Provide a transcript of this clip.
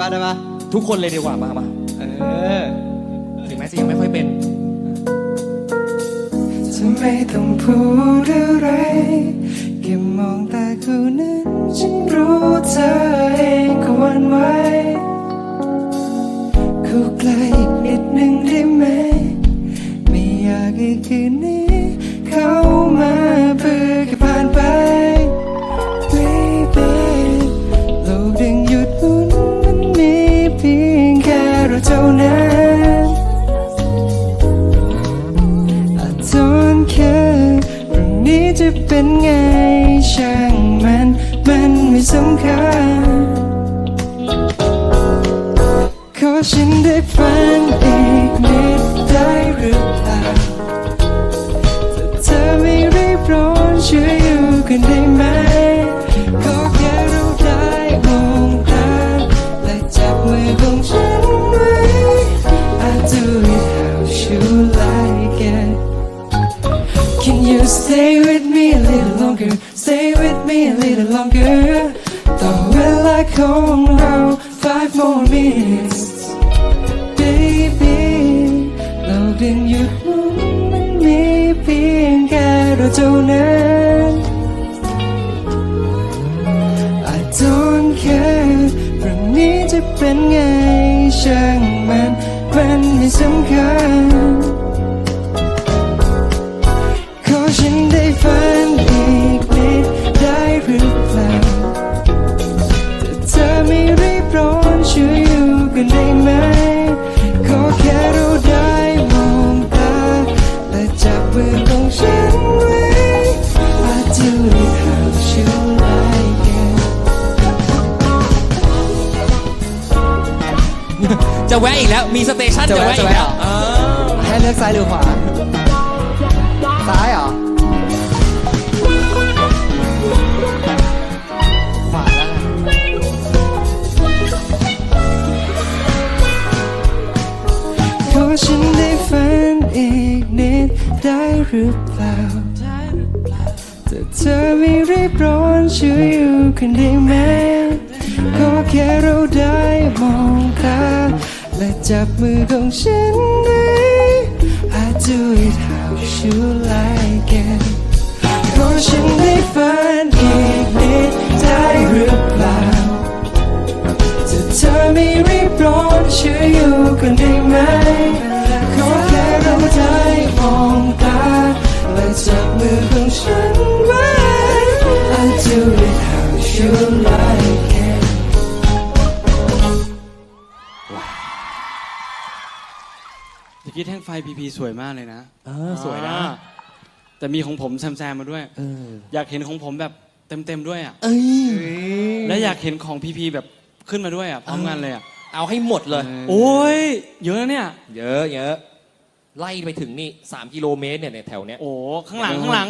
ปะได้ปะทุกคนเลยดีกว่ามามาเออถึงแม้จะยังไม่ค่อยเป็นจะไม่ต้องพูดอะไรแค่มองตาคู่นั้นฉันรู้เธอเองก็หวันไหวเข้าใกล้ จะเป็นไงช่างมันมันไม่สำคัญขอฉันได้ฝันอีกนิดได้ stay with me a little longer Stay with me a little longer ต่อเวลาของเรา five more minutes baby เราดึงหยุดหมุนมันมีเพียงแค่เราเท่านั้น I don't care พรุ่งนี้จะเป็นไงช่างมัน มันไม่สำคัญ จะแวะอีกแล้วมีสเตชันจะจะแวะแวะอีกแล้วจะแวะอ่าให้เลือกซ้ายหรือขวา ซ้ายเหรอ ขวาแล้วกันขอฉันได้ฝันอีกนิดได้หรือเปล่าแต่เธอไม่รีบร้อนช่วยอยู่กันได้ไหม ขอแค่เราได้มองตาและจับมือของฉันไว้ I do it how you like it ขอฉันได้ฝันอีกนิดได้หรือเปล่าถ้าเธอไม่รีบร้อนช่วยอยู่กันได้ไหม ตะกี้แท่งไฟพีพีสวยมากเลยนะเออสวยนะ อ่าแต่มีของผมแซมๆมาด้วย เออ อยากเห็นของผมแบบเต็มๆด้วยอะ เอ้ย และอยากเห็นของพีพีแบบขึ้นมาด้วยอะพร้อมกันเลยอะ เอาให้หมดเลย โอ้ย เยอะนะเนี่ย เยอะเยอะไล่ไปถึงนี่ 3 กิโลเมตรเนี่ยในแถวเนี้ย โอ้ ข้างหลังข้างหลัง